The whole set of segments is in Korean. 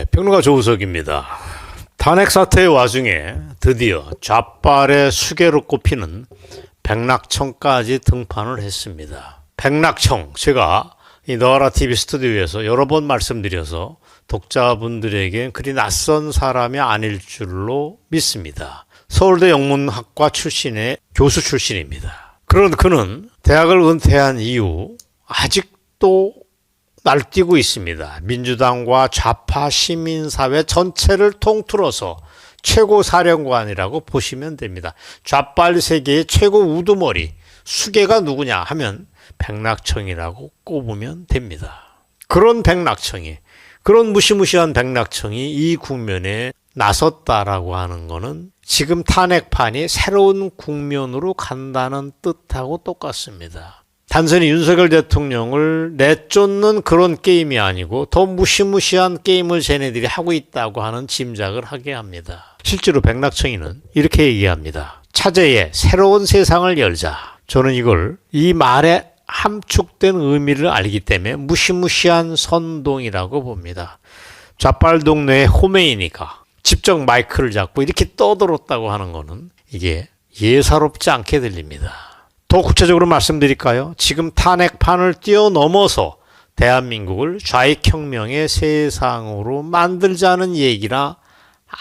네, 평론가 조우석입니다. 탄핵 사태의 와중에 드디어 좌빨의 수계로 꼽히는 백낙청까지 등판을 했습니다. 백낙청, 제가 이 너라 TV 스튜디오에서 여러 번 말씀드려서 독자분들에게 그리 낯선 사람이 아닐 줄로 믿습니다. 서울대 영문학과 출신의 교수 출신입니다. 그런 그는 대학을 은퇴한 이후 아직도 날뛰고 있습니다. 민주당과 좌파 시민사회 전체를 통틀어서 최고 사령관이라고 보시면 됩니다. 좌빨 세계의 최고 우두머리, 수계가 누구냐 하면 백낙청이라고 꼽으면 됩니다. 그런 백낙청이, 그런 무시무시한 백낙청이 이 국면에 나섰다라고 하는 것은 지금 탄핵판이 새로운 국면으로 간다는 뜻하고 똑같습니다. 단순히 윤석열 대통령을 내쫓는 그런 게임이 아니고 더 무시무시한 게임을 쟤네들이 하고 있다고 하는 짐작을 하게 합니다. 실제로 백낙청이는 이렇게 얘기합니다. 차제에 새로운 세상을 열자. 저는 이걸 이 말에 함축된 의미를 알기 때문에 무시무시한 선동이라고 봅니다. 좌빨 동네의 호메이니까 직접 마이크를 잡고 이렇게 떠들었다고 하는 것은 이게 예사롭지 않게 들립니다. 더 구체적으로 말씀드릴까요? 지금 탄핵판을 뛰어넘어서 대한민국을 좌익혁명의 세상으로 만들자는 얘기라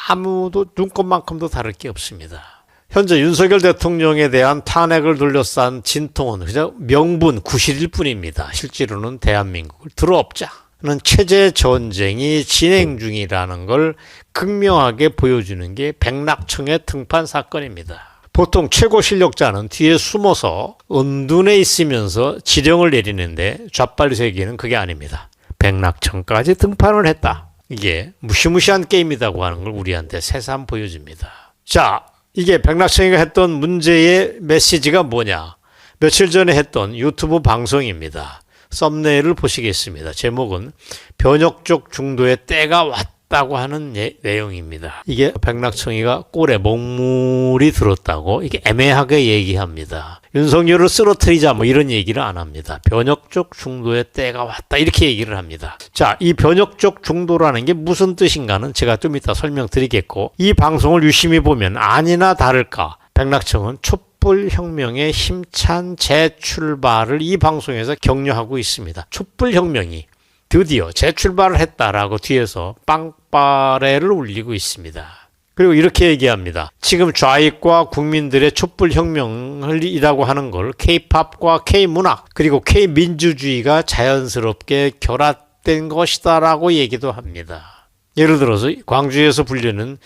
아무도 눈꽃만큼도 다를 게 없습니다. 현재 윤석열 대통령에 대한 탄핵을 둘러싼 진통은 그냥 명분, 구실일 뿐입니다. 실제로는 대한민국을 들어엎자는 체제 전쟁이 진행 중이라는 걸 극명하게 보여주는 게 백낙청의 등판 사건입니다. 보통 최고 실력자는 뒤에 숨어서 은둔에 있으면서 지령을 내리는데 좌빨 세계는 그게 아닙니다. 백낙청까지 등판을 했다. 이게 무시무시한 게임이라고 하는 걸 우리한테 새삼 보여줍니다. 자, 이게 백낙청이가 했던 문제의 메시지가 뭐냐? 며칠 전에 했던 유튜브 방송입니다. 썸네일을 보시겠습니다. 제목은 변혁적 중도의 때가 왔다 고 하는 예, 내용입니다. 이게 백낙청이가 꼴에 먹물이 들었다고 이게 애매하게 얘기합니다. 윤석열을 쓰러뜨리자 뭐 이런 얘기를 안 합니다. 변혁적 중도의 때가 왔다 이렇게 얘기를 합니다. 자, 이 변혁적 중도라는 게 무슨 뜻인가는 제가 좀 이따 설명드리겠고 이 방송을 유심히 보면 아니나 다를까 백낙청은 촛불 혁명의 힘찬 재출발을 이 방송에서 격려하고 있습니다. 촛불 혁명이 드디어 재출발을 했다라고 뒤에서 빵빠레를 울리고 있습니다. 그리고 이렇게 얘기합니다. 지금 좌익과 국민들의 촛불 혁명이라고 하는 걸 K-팝과 K-문학 그리고 K-민주주의가 자연스럽게 결합된 것이다라고 얘기도 합니다. 예를 들어서 광주에서 불리는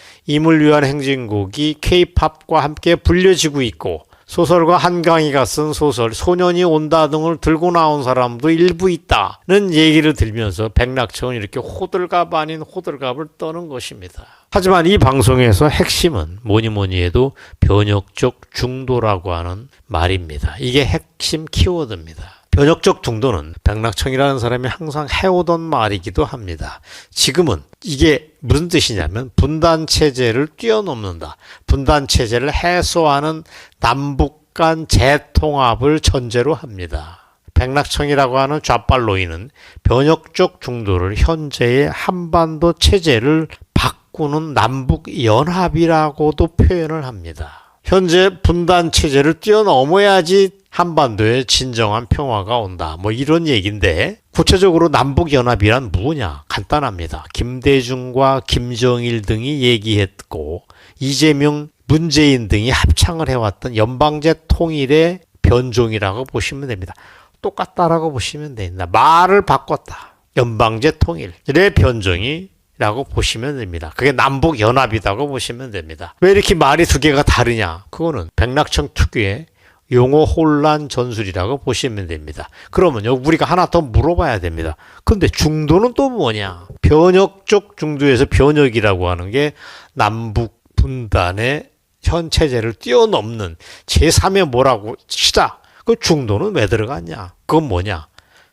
위한 행진곡이 K-팝과 함께 불려지고 있고 소설가 한강희가 쓴 소설 소년이 온다 등을 들고 나온 사람도 일부 있다는 얘기를 들면서 백낙청은 이렇게 호들갑 아닌 호들갑을 떠는 것입니다. 하지만 이 방송에서 핵심은 뭐니 뭐니 해도 변혁적 중도라고 하는 말입니다. 이게 핵심 키워드입니다. 변혁적 중도는 백낙청이라는 사람이 항상 해오던 말이기도 합니다. 지금은 이게 무슨 뜻이냐면 분단 체제를 뛰어넘는다. 분단 체제를 해소하는 남북 간 재통합을 전제로 합니다. 백낙청이라고 하는 좌빨 노인은 변혁적 중도를 현재의 한반도 체제를 바꾸는 남북 연합이라고도 표현을 합니다. 현재 분단 체제를 뛰어넘어야지 한반도에 진정한 평화가 온다. 뭐 이런 얘기인데 구체적으로 남북 연합이란 뭐냐? 간단합니다. 김대중과 김정일 등이 얘기했고 이재명, 문재인 등이 합창을 해왔던 연방제 통일의 변종이라고 보시면 됩니다. 똑같다라고 보시면 됩니다. 말을 바꿨다. 연방제 통일의 변종이 라고 보시면 됩니다. 그게 남북 연합이라고 보시면 됩니다. 왜 이렇게 말이 두 개가 다르냐? 그거는 백낙청 특유의 용어 혼란 전술이라고 보시면 됩니다. 그러면 우리가 하나 더 물어봐야 됩니다. 근데 중도는 또 뭐냐? 변혁적 중도에서 변혁이라고 하는 게 남북 분단의 현 체제를 뛰어넘는 제3의 뭐라고 치자. 그 중도는 왜 들어갔냐? 그건 뭐냐?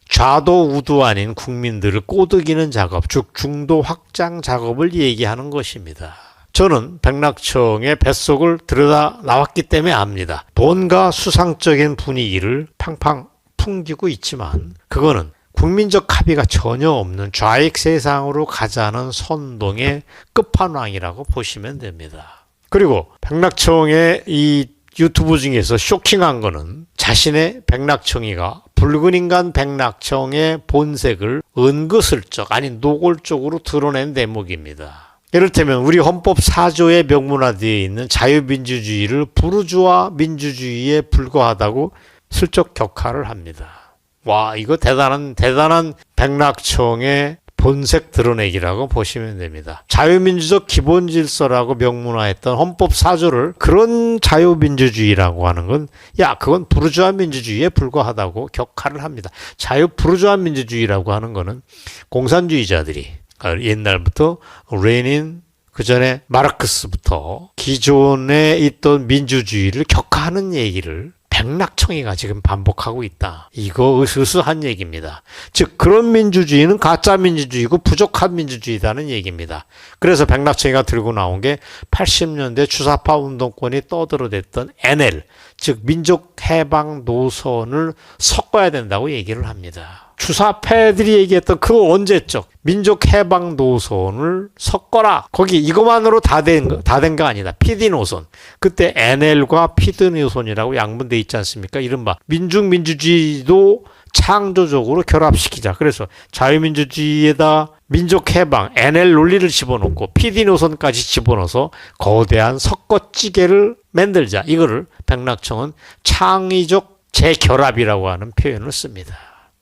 좌도 우도 아닌 국민들을 꼬드기는 작업, 즉 중도 확장 작업을 얘기하는 것입니다. 저는 백낙청의 뱃속을 들여다 나왔기 때문에 압니다. 뭔가 수상적인 분위기를 팡팡 풍기고 있지만 그거는 국민적 합의가 전혀 없는 좌익 세상으로 가자는 선동의 끝판왕이라고 보시면 됩니다. 그리고 백낙청의 이 유튜브 중에서 쇼킹한 거는 자신의 백낙청이가 붉은 인간 백낙청의 본색을 은근슬쩍 아니 노골적으로 드러낸 대목입니다. 이를테면 우리 헌법 4조에 명문화되어 있는 자유민주주의를 부르주아 민주주의에 불과하다고 슬쩍 격하를 합니다. 와, 이거 대단한, 대단한 백낙청의 본색 드러내기라고 보시면 됩니다. 자유민주적 기본 질서라고 명문화했던 헌법 4조를 그런 자유민주주의라고 하는 건, 야, 그건 부르주아 민주주의에 불과하다고 격하를 합니다. 자유 부르주아 민주주의라고 하는 거는 공산주의자들이 옛날부터 레닌, 그 전에 마르크스부터 기존에 있던 민주주의를 격하하는 얘기를 백낙청이가 지금 반복하고 있다. 이거 으스스한 얘기입니다. 즉 그런 민주주의는 가짜 민주주의고 부족한 민주주의다는 얘기입니다. 그래서 백낙청이가 들고 나온 게 80년대 주사파 운동권이 떠들어댔던 NL 즉 민족 해방 노선을 섞어야 된다고 얘기를 합니다. 주사패들이 얘기했던 그 언제적 민족 해방 노선을 섞어라. 거기 이것만으로 다된 거, 다된 거 아니다. PD 노선. 그때 NL과 PD 노선이라고 양분돼 있지 않습니까? 이른바 민중 민주주의도 창조적으로 결합시키자. 그래서 자유민주주의에다 민족 해방, NL 논리를 집어넣고 PD 노선까지 집어넣어서 거대한 섞어찌개를 만들자. 이거를 백낙청은 창의적 재결합이라고 하는 표현을 씁니다.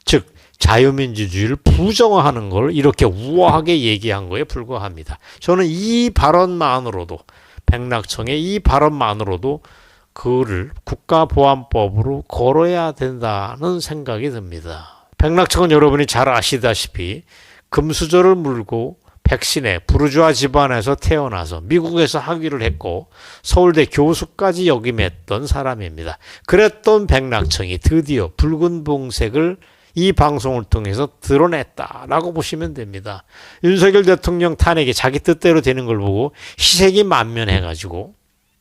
즉 자유민주주의를 부정하는 걸 이렇게 우아하게 얘기한 거에 불과합니다. 저는 이 발언만으로도 백낙청의 이 발언만으로도 그를 국가보안법으로 걸어야 된다는 생각이 듭니다. 백낙청은 여러분이 잘 아시다시피 금수저를 물고 백신의 부르주아 집안에서 태어나서 미국에서 학위를 했고 서울대 교수까지 역임했던 사람입니다. 그랬던 백낙청이 드디어 붉은 봉색을 이 방송을 통해서 드러냈다라고 보시면 됩니다. 윤석열 대통령 탄핵이 자기 뜻대로 되는 걸 보고 희색이 만면해가지고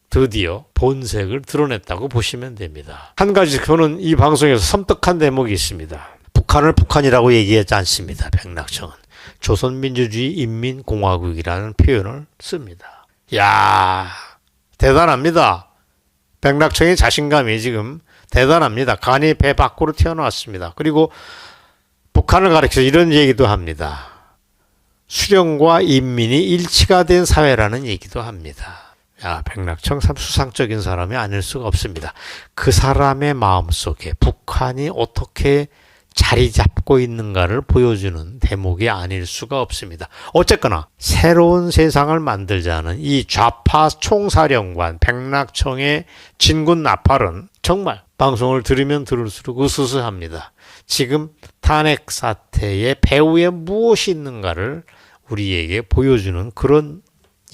드디어 본색을 드러냈다고 보시면 됩니다. 한 가지 저는 이 방송에서 섬뜩한 대목이 있습니다. 북한을 북한이라고 얘기하지 않습니다. 백낙청은. 조선민주주의 인민공화국이라는 표현을 씁니다. 야 대단합니다. 백낙청의 자신감이 지금 대단합니다. 간이 배 밖으로 튀어나왔습니다. 그리고 북한을 가리켜 이런 얘기도 합니다. 수령과 인민이 일치가 된 사회라는 얘기도 합니다. 야, 백낙청 참 수상적인 사람이 아닐 수가 없습니다. 그 사람의 마음 속에 북한이 어떻게 자리 잡고 있는가를 보여주는 대목이 아닐 수가 없습니다. 어쨌거나 새로운 세상을 만들자는 이 좌파 총사령관 백낙청의 진군 나팔은 정말 방송을 들으면 들을수록 으스스합니다. 지금 탄핵 사태의 배후에 무엇이 있는가를 우리에게 보여주는 그런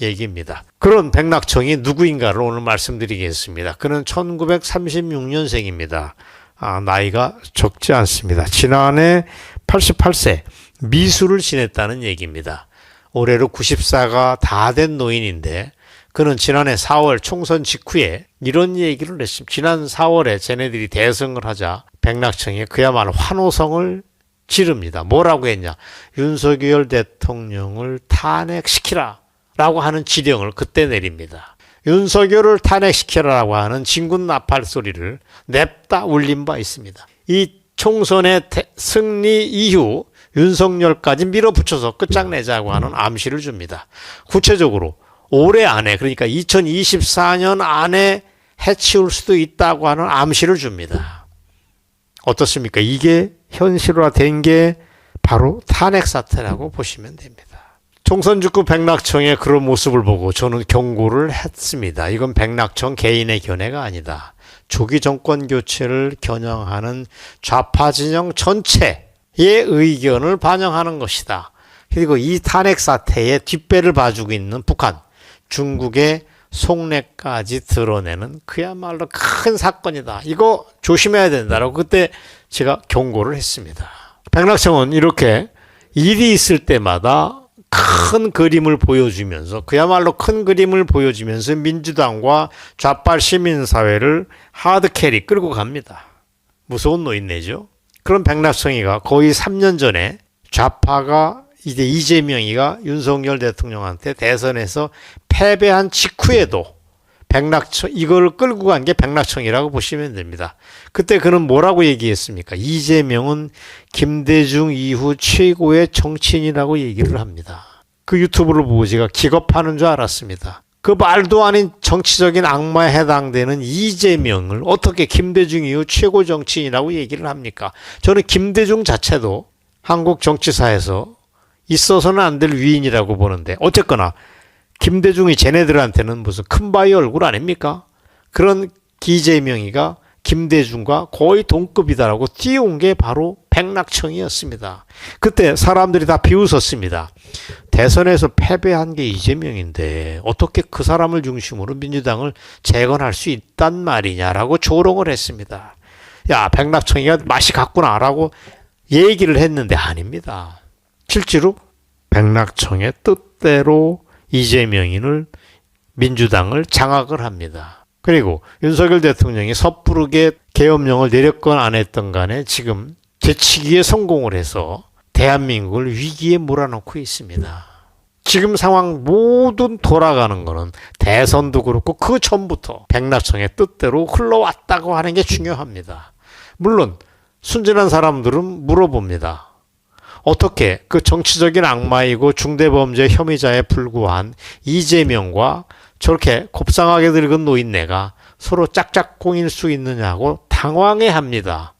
얘기입니다. 그런 백낙청이 누구인가를 오늘 말씀드리겠습니다. 그는 1936년생입니다. 아, 나이가 적지 않습니다. 지난해 88세 미술을 지냈다는 얘기입니다. 올해로 94가 다 된 노인인데 그는 지난해 4월 총선 직후에 이런 얘기를 했습니다. 지난 4월에 쟤네들이 대성을 하자 백낙청이 그야말로 환호성을 지릅니다. 뭐라고 했냐? 윤석열 대통령을 탄핵시키라 라고 하는 지령을 그때 내립니다. 윤석열을 탄핵시키라라고 하는 진군 나팔 소리를 냅다 울린 바 있습니다. 이 총선의 승리 이후 윤석열까지 밀어붙여서 끝장내자고 하는 암시를 줍니다. 구체적으로 올해 안에 그러니까 2024년 안에 해치울 수도 있다고 하는 암시를 줍니다. 어떻습니까? 이게 현실화된 게 바로 탄핵 사태라고 보시면 됩니다. 총선 직후 백낙청의 그런 모습을 보고 저는 경고를 했습니다. 이건 백낙청 개인의 견해가 아니다. 조기 정권 교체를 겨냥하는 좌파 진영 전체의 의견을 반영하는 것이다. 그리고 이 탄핵 사태의 뒷배를 봐주고 있는 북한, 중국의 속내까지 드러내는 그야말로 큰 사건이다. 이거 조심해야 된다라고 그때 제가 경고를 했습니다. 백낙청은 이렇게 일이 있을 때마다 큰 그림을 보여주면서 그야말로 큰 그림을 보여주면서 민주당과 좌빨 시민사회를 하드캐리 끌고 갑니다. 무서운 노인네죠. 그런 백낙청이가 거의 3년 전에 좌파가 이제 이재명이가 윤석열 대통령한테 대선에서 패배한 직후에도 백낙청 이걸 끌고 간 게 백낙청이라고 보시면 됩니다. 그때 그는 뭐라고 얘기했습니까? 이재명은 김대중 이후 최고의 정치인이라고 얘기를 합니다. 그 유튜브를 보고 제가 기겁하는 줄 알았습니다. 그 말도 아닌 정치적인 악마에 해당되는 이재명을 어떻게 김대중 이후 최고 정치인이라고 얘기를 합니까? 저는 김대중 자체도 한국 정치사에서 있어서는 안 될 위인이라고 보는데 어쨌거나 김대중이 쟤네들한테는 무슨 큰 바위 얼굴 아닙니까? 그런 기재명이가 김대중과 거의 동급이다라고 띄운 게 바로 백낙청이었습니다. 그때 사람들이 다 비웃었습니다. 대선에서 패배한 게 이재명인데 어떻게 그 사람을 중심으로 민주당을 재건할 수 있단 말이냐라고 조롱을 했습니다. 야, 백낙청이가 맛이 갔구나라고 얘기를 했는데 아닙니다. 실제로 백낙청의 뜻대로 이재명인을 민주당을 장악을 합니다. 그리고 윤석열 대통령이 섣부르게 계엄령을 내렸건 안 했던 간에 지금 되치기에 성공을 해서 대한민국을 위기에 몰아넣고 있습니다. 지금 상황 모든 돌아가는 거는 대선도 그렇고 그 전부터 백낙청의 뜻대로 흘러왔다고 하는 게 중요합니다. 물론 순진한 사람들은 물어봅니다. 어떻게 그 정치적인 악마이고 중대범죄 혐의자에 불구한 이재명과 저렇게 곱상하게 늙은 노인네가 서로 짝짝꿍일 수 있느냐고 당황해 합니다.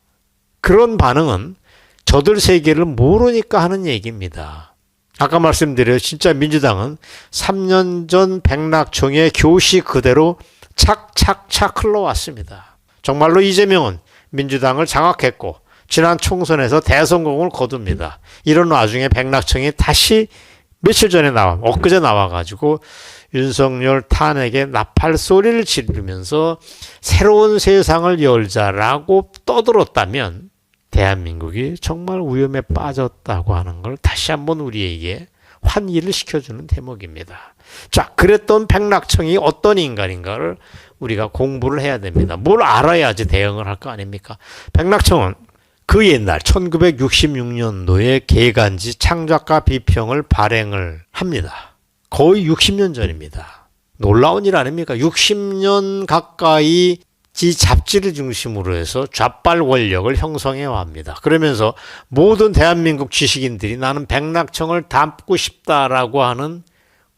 그런 반응은 저들 세계를 모르니까 하는 얘기입니다. 아까 말씀드려 진짜 민주당은 3년 전 백낙청의 교시 그대로 착착착 흘러왔습니다. 정말로 이재명은 민주당을 장악했고 지난 총선에서 대성공을 거둡니다. 이런 와중에 백낙청이 다시 며칠 전에 나와, 엊그제 나와가지고 윤석열 탄핵에 나팔 소리를 지르면서 새로운 세상을 열자라고 떠들었다면 대한민국이 정말 위험에 빠졌다고 하는 걸 다시 한번 우리에게 환기를 시켜주는 대목입니다. 자, 그랬던 백낙청이 어떤 인간인가를 우리가 공부를 해야 됩니다. 뭘 알아야지 대응을 할 거 아닙니까? 백낙청은 그 옛날 1966년도에 개간지 창작가 비평을 발행을 합니다. 거의 60년 전입니다. 놀라운 일 아닙니까? 60년 가까이 이 잡지를 중심으로 해서 좌빨 권력을 형성해 왔습니다. 그러면서 모든 대한민국 지식인들이 나는 백낙청을 담고 싶다라고 하는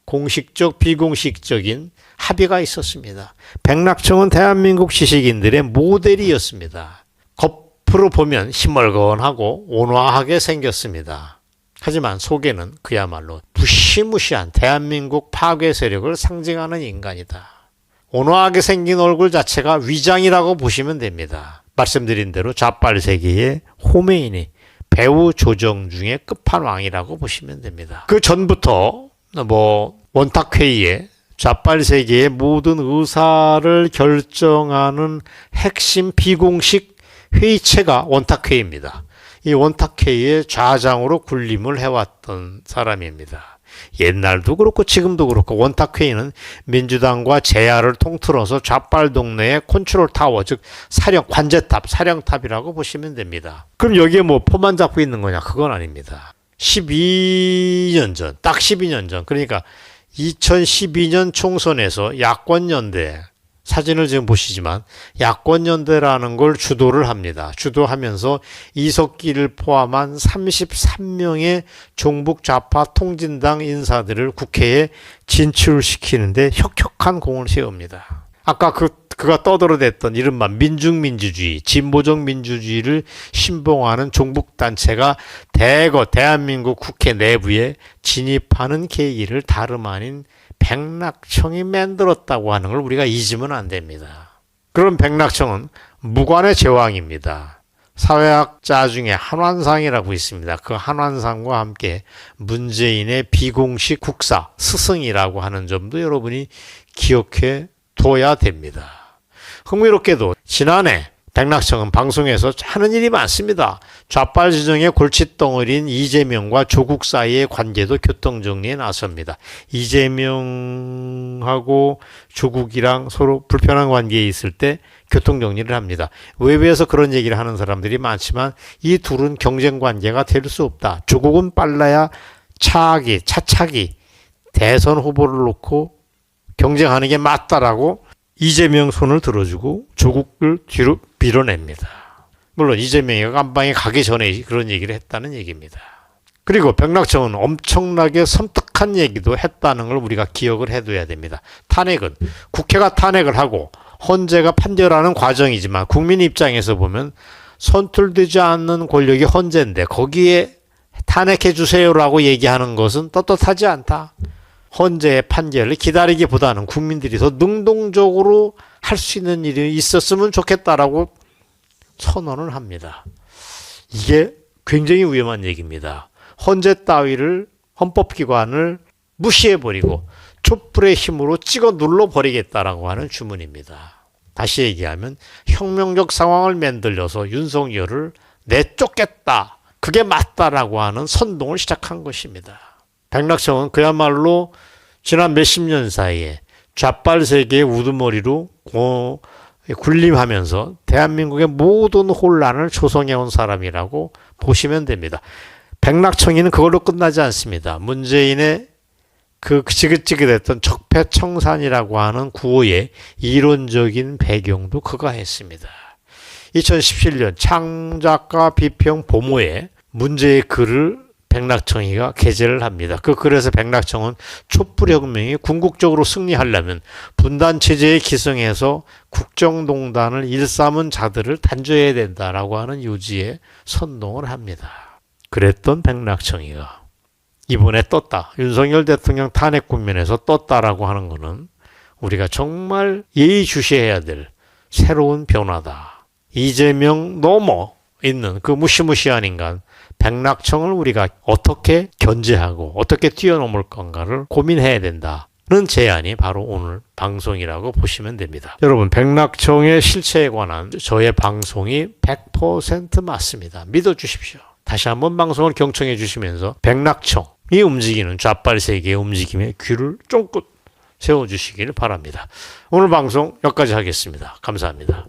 공식적 비공식적인 합의가 있었습니다. 백낙청은 대한민국 지식인들의 모델이었습니다. 겉으로 보면 희멀건하고 온화하게 생겼습니다. 하지만 속에는 그야말로 무시무시한 대한민국 파괴 세력을 상징하는 인간이다. 온화하게 생긴 얼굴 자체가 위장이라고 보시면 됩니다. 말씀드린 대로 좌빨 세계의 호메인이 배우 조정중의 끝판왕이라고 보시면 됩니다. 그 전부터 뭐 원탁회의에 좌빨 세계의 모든 의사를 결정하는 핵심 비공식 회의체가 원탁회의입니다. 이 원탁회의의 좌장으로 군림을 해왔던 사람입니다. 옛날도 그렇고 지금도 그렇고 원탁회의는 민주당과 제야를 통틀어서 좌빨 동네의 컨트롤 타워 즉 사령 관제탑 사령탑이라고 보시면 됩니다. 그럼 여기에 뭐 포만 잡고 있는 거냐 그건 아닙니다. 12년 전, 딱 12년 전 그러니까 2012년 총선에서 야권 연대 사진을 지금 보시지만 야권연대라는 걸 주도를 합니다. 주도하면서 이석기를 포함한 33명의 종북 좌파 통진당 인사들을 국회에 진출시키는데 혁혁한 공을 세웁니다. 아까 그 그가 떠들어댔던 이른바 민중민주주의, 진보적 민주주의를 신봉하는 종북단체가 대거 대한민국 국회 내부에 진입하는 계기를 다름 아닌 백낙청이 만들었다고 하는 걸 우리가 잊으면 안 됩니다. 그런 백낙청은 무관의 제왕입니다. 사회학자 중에 한완상이라고 있습니다. 그 한완상과 함께 문재인의 비공식 국사 스승이라고 하는 점도 여러분이 기억해 둬야 됩니다. 흥미롭게도 지난해 백낙청은 방송에서 하는 일이 많습니다. 좌빨 지정의 골칫덩어리인 이재명과 조국 사이의 관계도 교통정리에 나섭니다. 이재명하고 조국이랑 서로 불편한 관계에 있을 때 교통정리를 합니다. 외부에서 그런 얘기를 하는 사람들이 많지만 이 둘은 경쟁 관계가 될 수 없다. 조국은 빨라야 차기, 차차기, 대선 후보를 놓고 경쟁하는 게 맞다라고 이재명 손을 들어주고 조국을 뒤로 밀어냅니다. 물론 이재명이 안방에 가기 전에 그런 얘기를 했다는 얘기입니다. 그리고 백낙청은 엄청나게 섬뜩한 얘기도 했다는 걸 우리가 기억을 해둬야 됩니다. 탄핵은 국회가 탄핵을 하고 헌재가 판결하는 과정이지만 국민 입장에서 보면 선출되지 않는 권력이 헌재인데 거기에 탄핵해 주세요라고 얘기하는 것은 떳떳하지 않다. 헌재의 판결을 기다리기보다는 국민들이 더 능동적으로 할 수 있는 일이 있었으면 좋겠다라고 선언을 합니다. 이게 굉장히 위험한 얘기입니다. 헌재 따위를 헌법기관을 무시해버리고 촛불의 힘으로 찍어 눌러버리겠다라고 하는 주문입니다. 다시 얘기하면 혁명적 상황을 만들려서 윤석열을 내쫓겠다. 그게 맞다라고 하는 선동을 시작한 것입니다. 백낙청은 그야말로 지난 몇십 년 사이에 좌빨 세계의 우두머리로 고, 군림하면서 대한민국의 모든 혼란을 조성해온 사람이라고 보시면 됩니다. 백낙청이는 그걸로 끝나지 않습니다. 문재인의 그 지긋지긋했던 적폐청산이라고 하는 구호의 이론적인 배경도 그가 했습니다. 2017년 창작가 비평 보모에 문제의 글을 백낙청이가 게재를 합니다. 그 글에서 백낙청은 촛불혁명이 궁극적으로 승리하려면 분단 체제에 기성해서 국정농단을 일삼은 자들을 단죄해야 된다라고 하는 요지에 선동을 합니다. 그랬던 백낙청이가 이번에 떴다. 윤석열 대통령 탄핵 국면에서 떴다라고 하는 것은 우리가 정말 예의주시해야 될 새로운 변화다. 이재명 넘어 있는 그 무시무시한 인간 백낙청을 우리가 어떻게 견제하고 어떻게 뛰어넘을 건가를 고민해야 된다. 는 제안이 바로 오늘 방송이라고 보시면 됩니다. 여러분, 백낙청의 실체에 관한 저의 방송이 100% 맞습니다. 믿어 주십시오. 다시 한번 방송을 경청해 주시면서 백낙청이 움직이는 좌빨 세계의 움직임에 귀를 쫑긋 세워 주시기를 바랍니다. 오늘 방송 여기까지 하겠습니다. 감사합니다.